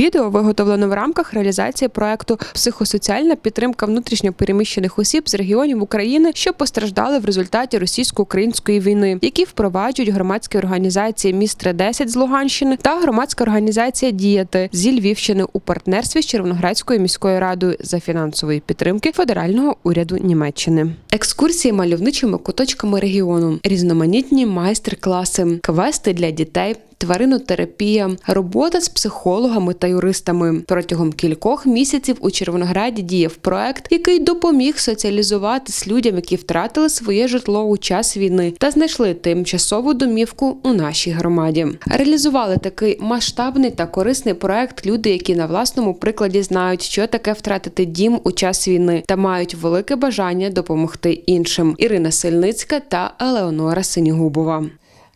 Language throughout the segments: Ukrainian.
Відео виготовлено в рамках реалізації проекту Психосоціальна підтримка внутрішньопереміщених осіб з регіонів України, що постраждали в результаті російсько-української війни, які впроваджують громадські організації Міст 10 з Луганщини та громадська організація Діяти зі Львівщини у партнерстві з Червоноградською міською радою за фінансової підтримки федерального уряду Німеччини. Екскурсії мальовничими куточками регіону, різноманітні майстер-класи, квести для дітей. Тваринотерапія, робота з психологами та юристами протягом кількох місяців у Червонограді діяв проект, який допоміг соціалізуватись людям, які втратили своє житло у час війни та знайшли тимчасову домівку у нашій громаді. Реалізували такий масштабний та корисний проект люди, які на власному прикладі знають, що таке втратити дім у час війни, та мають велике бажання допомогти іншим. Ірина Сильницька та Елеонора Синігубова.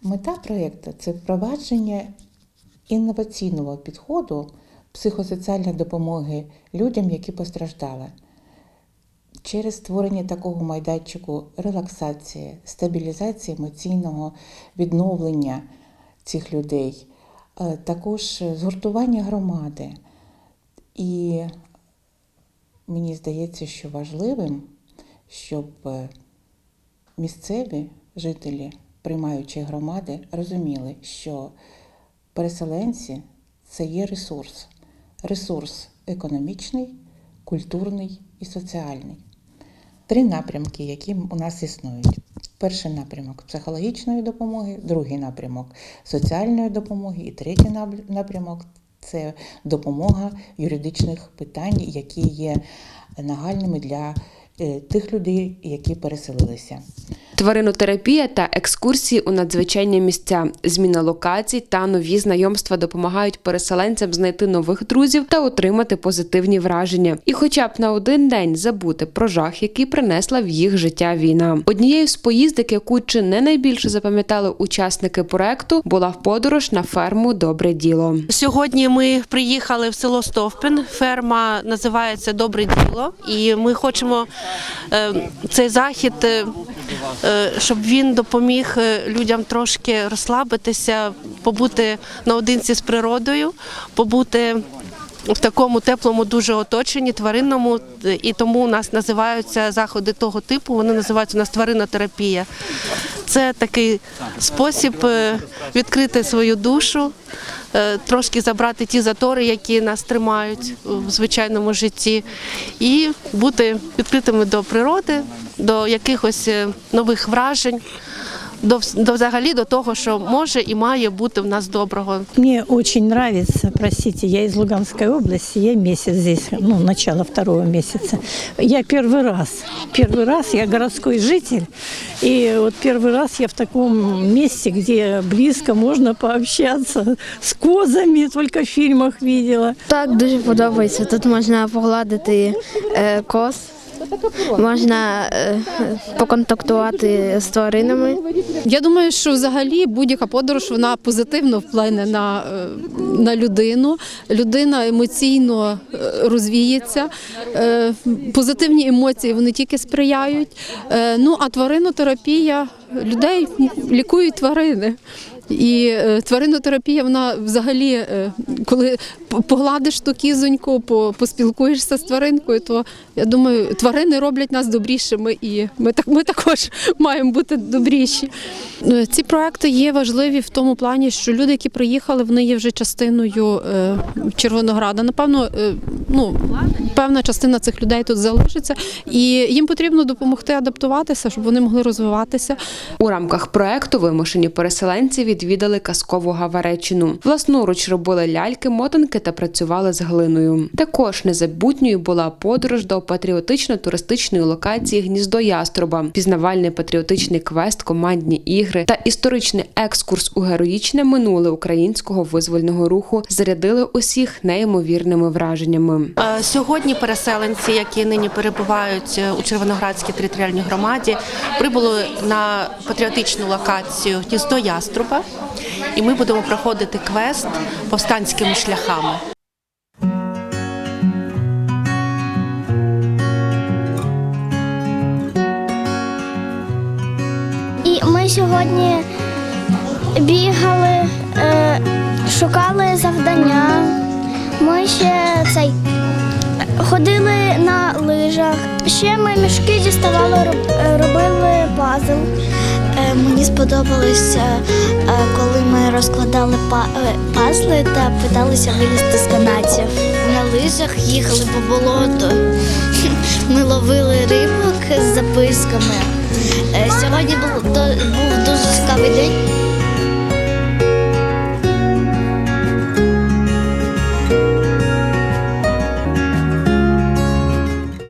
Мета проєкту це впровадження інноваційного підходу психосоціальної допомоги людям, які постраждали. Через створення такого майданчику релаксації, стабілізації емоційного відновлення цих людей, е, також згуртування громади. І мені здається, що важливим, щоб е, місцеві жителі приймаючої громади розуміли, що переселенці це є ресурс, ресурс економічний, культурний і соціальний. Три напрямки, які у нас існують. Перший напрямок психологічної допомоги, другий напрямок соціальної допомоги і третій напрямок це допомога юридичних питань, які є нагальними для е, тих людей, які переселилися. Тваринотерапія та екскурсії у надзвичайні місця, зміна локацій та нові знайомства допомагають переселенцям знайти нових друзів та отримати позитивні враження, і, хоча б на один день забути про жах, який принесла в їх життя війна. Однією з поїздок, яку чи не найбільше запам'ятали учасники проекту, була подорож на ферму Добре діло. Сьогодні ми приїхали в село Стовпин. Ферма називається Добре діло, і ми хочемо е, цей захід, е, щоб він допоміг е, людям трошки розслабитися, побути наодинці з природою, побути. В такому теплому дуже оточенні тваринному, і тому у нас називаються заходи того типу. Вони називаються у нас тваринотерапія. Це такий спосіб е, відкрити свою душу, е, трошки забрати ті затори, які нас тримають в звичайному житті, і бути відкритими до природи, до якихось е, нових вражень, до, вс- до взагалі до того, що може і має бути в нас доброго. Мне очень нравится, простите, я из Луганской области, я месяц здесь, ну, начало второго месяца. Я первый раз, первый раз, я городской житель, и вот первый раз я в таком месте, где близко можно пообщаться с козами, только в фильмах видела. Так, дуже подобається. Тут можна погладити е, коз, можна е, поконтактувати з тваринами. Я думаю, що взагалі будь-яка подорож вона позитивно вплине на, е, на людину. Людина емоційно е, розвіється. Позитивні емоції вони тільки сприяють. Ну а тваринотерапія людей лікують тварини. І тваринотерапія, вона взагалі, коли погладиш ту кізоньку, поспілкуєшся з тваринкою, то я думаю, тварини роблять нас добрішими, і ми так ми також маємо бути добріші. Е, Ці проекти є важливі в тому плані, що люди, які приїхали, вони є вже частиною е, Червонограда. Напевно, е, ну певна частина цих людей тут залишиться, і їм потрібно допомогти адаптуватися, щоб вони могли розвиватися. У рамках проекту вимушені переселенці відвідали казкову Гаваречину. Власноруч робили ляльки, мотанки та працювали з глиною. Також незабутньою була подорож до патріотично-туристичної локації Гніздо Яструба, пізнавальний патріотичний квест, командні ігри та історичний екскурс у героїчне минуле українського визвольного руху зарядили усіх неймовірними враженнями. Е, Сьогодні переселенці, які нині перебувають е, у Червоноградській територіальній громаді, прибули на патріотичну локацію гніздо Яструба, і ми будемо проходити квест повстанськими шляхами. І ми сьогодні бігали, е, шукали завдання, Ми ще цей ходили на лижах. Ще ми мішки діставали, е, робили пазл. Е, Мені сподобалося, коли розкладали па- е, пазли та питалися вилізти з канатів. На лижах їхали по болоту. Ми ловили рибок з записками. Е, Сьогодні був, дуже цікавий день.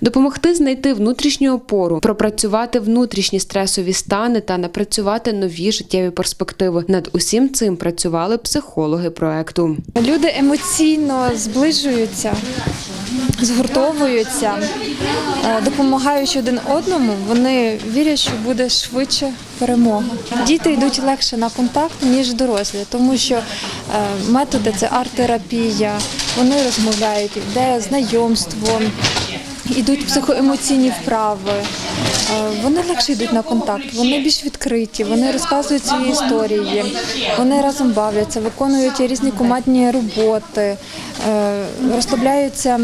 Допомогти знайти внутрішню опору, пропрацювати внутрішні стресові стани та напрацювати нові життєві перспективи. Над усім цим працювали психологи проекту. Люди емоційно зближуються, згуртовуються, е, допомагаючи один одному, вони вірять, що буде швидше перемога. Діти йдуть легше на контакт, ніж дорослі, тому що е, методи це арт-терапія, вони розмовляють, йде знайомство. Ідуть психоемоційні вправи, Е, вони легше йдуть на контакт, вони більш відкриті, вони розказують свої історії, вони разом бавляться, виконують різні командні роботи, е, розслабляються.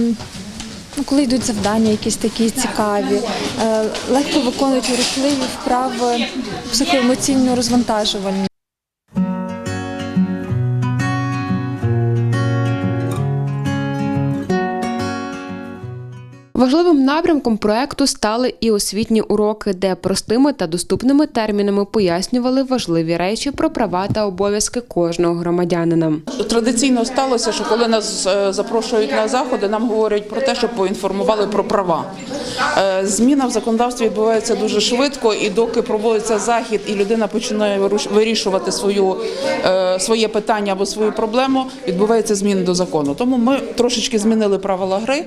Ну, коли йдуть завдання, якісь такі цікаві, е, легко виконують рухливі вправи психоемоційно розвантажувальні. Важливим напрямком проекту стали і освітні уроки, де простими та доступними термінами пояснювали важливі речі про права та обов'язки кожного громадянина. Традиційно сталося, що коли нас е, запрошують на заходи, нам говорять про те, щоб поінформували про права. Е, Зміна в законодавстві відбувається дуже швидко, і доки проводиться захід, і людина починає вирішувати свою, е, своє питання або свою проблему, відбувається зміни до закону. Тому ми трошечки змінили правила гри.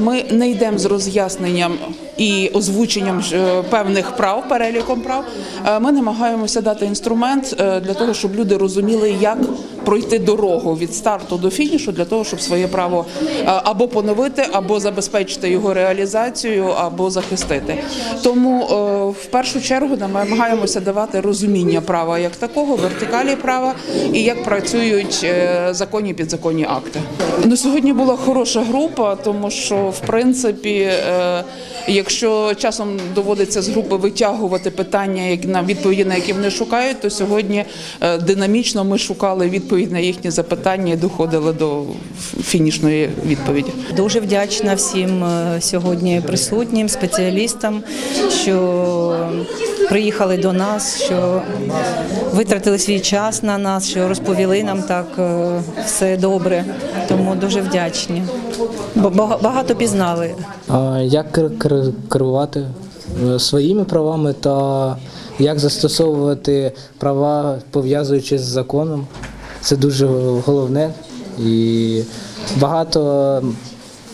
Ми не йдемо з роз'ясненням і озвученням е, певних прав, переліком прав. Е, Ми намагаємося дати інструмент е, для того, щоб люди розуміли, як пройти дорогу від старту до фінішу, для того, щоб своє право або поновити, або забезпечити його реалізацію, або захистити. Тому в першу чергу намагаємося давати розуміння права як такого, вертикалі права і як працюють законні підзаконні акти. Ну сьогодні була хороша група, тому що в принципі, якщо часом доводиться з групи витягувати питання, на відповіді на які вони шукають, то сьогодні е, динамічно ми шукали відповідь на їхні запитання і доходили до фінішної відповіді. Дуже вдячна всім е, сьогодні присутнім спеціалістам, що приїхали до нас, що витратили свій час на нас, що розповіли нам так е, все добре. Дуже вдячні. Бо багато пізнали. Як кер- кер- керувати е, своїми правами та як застосовувати права, пов'язуючи з законом? Це дуже головне. І багато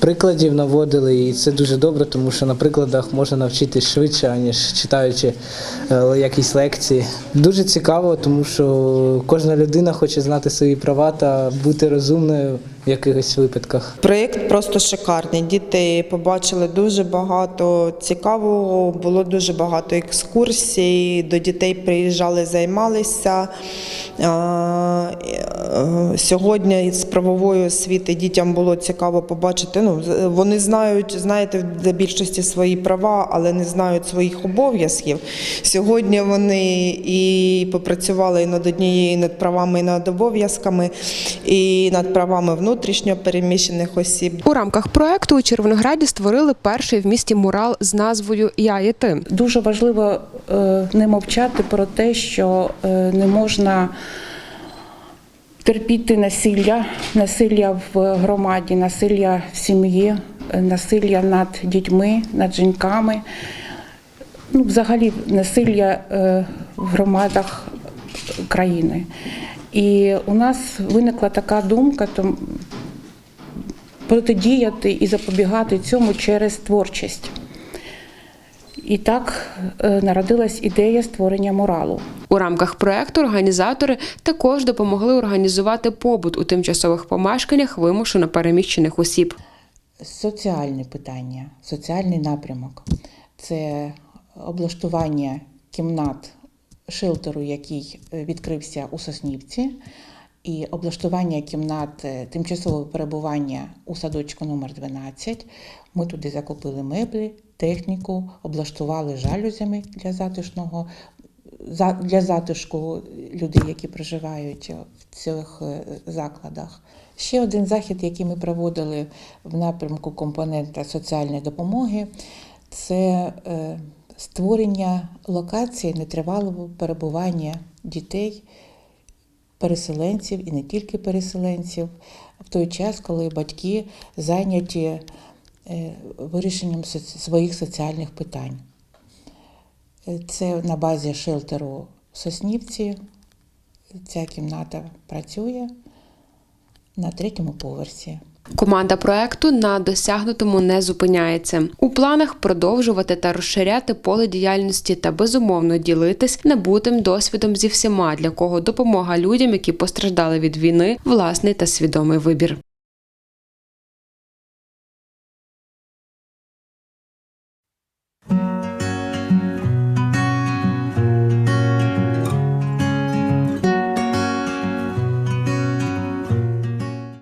прикладів наводили, і це дуже добре, тому що на прикладах можна навчитись швидше, аніж читаючи е, якісь лекції. Дуже цікаво, тому що кожна людина хоче знати свої права та бути розумною якихось випадках. Проєкт просто шикарний. Діти побачили дуже багато цікавого, було дуже багато екскурсій. До дітей приїжджали, займалися. Е, Сьогодні з правової освіти дітям було цікаво побачити. Ну, вони знають, знаєте, для більшості свої права, але не знають своїх обов'язків. Сьогодні вони і попрацювали над однією, над правами, і над обов'язками, і над правами внутрішньо переміщених осіб. У рамках проекту у Червонограді створили перший в місті мурал з назвою Я і ти. Дуже важливо е, не мовчати про те, що е, не можна терпіти насилля, насилля в громаді, насилля в сім'ї, е, насилля над дітьми, над жінками. Ну, взагалі насилля в громадах країни. І у нас виникла така думка, то протидіяти і запобігати цьому через творчість. І так е, народилась ідея створення муралу. У рамках проекту організатори також допомогли організувати побут у тимчасових помешканнях вимушено переміщених осіб. Соціальне питання, соціальний напрямок це облаштування кімнат шелтеру, який е, відкрився у Соснівці, і облаштування кімнат е, тимчасового перебування у садочку номер 12. Ми туди закупили меблі, техніку, облаштували жалюзями для затишного для затишку людей, які проживають в цих е, закладах. Ще один захід, який ми проводили в напрямку компонента соціальної допомоги, це е, створення локації нетривалого перебування дітей, переселенців і не тільки переселенців, в той час, коли батьки зайняті е, вирішенням своїх соціальних питань. Е, Це на базі шелтеру в Соснівці. Ця кімната працює на третьому поверсі. Команда проекту на досягнутому не зупиняється. У планах продовжувати та розширяти поле діяльності та безумовно ділитись набутим досвідом зі всіма, для кого допомога людям, які постраждали від війни, власний та свідомий вибір.